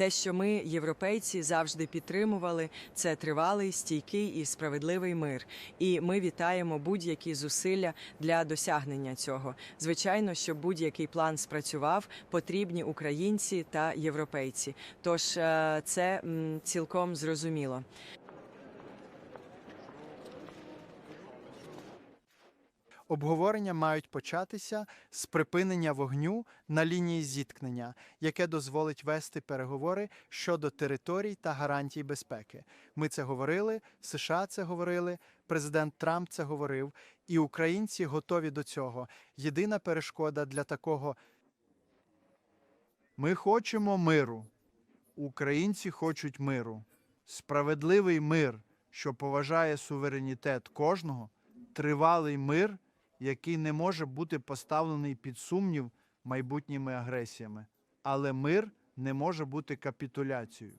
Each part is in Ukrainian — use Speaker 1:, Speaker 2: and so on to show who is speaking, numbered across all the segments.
Speaker 1: Те, що ми, європейці, завжди підтримували, це тривалий, стійкий і справедливий мир. І ми вітаємо будь-які зусилля для досягнення цього. Звичайно, щоб будь-який план спрацював, потрібні українці та європейці. Тож е, це цілком зрозуміло.
Speaker 2: Обговорення мають початися з припинення вогню на лінії зіткнення, яке дозволить вести переговори щодо територій та гарантій безпеки. Ми це говорили, США це говорили, президент Трамп це говорив, і українці готові до цього. Єдина перешкода для такого. Ми хочемо миру. Українці хочуть миру. Справедливий мир, що поважає суверенітет кожного, тривалий мир, який не може бути поставлений під сумнів майбутніми агресіями. Але мир не може бути капітуляцією.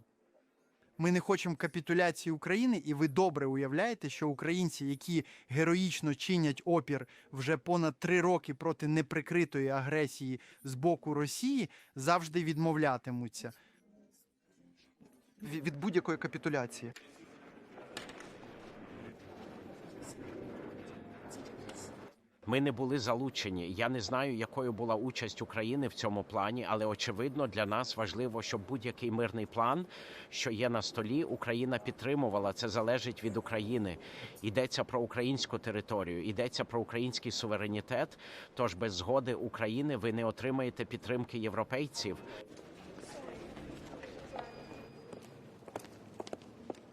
Speaker 2: Ми не хочемо капітуляції України, і ви добре уявляєте, що українці, які героїчно чинять опір вже понад три роки проти неприкритої агресії з боку Росії, завжди відмовлятимуться від будь-якої капітуляції.
Speaker 3: Ми не були залучені. Я не знаю, якою була участь України в цьому плані, але очевидно для нас важливо, щоб будь-який мирний план, що є на столі, Україна підтримувала. Це залежить від України. Йдеться про українську територію, йдеться про український суверенітет. Тож без згоди України ви не отримаєте підтримки європейців.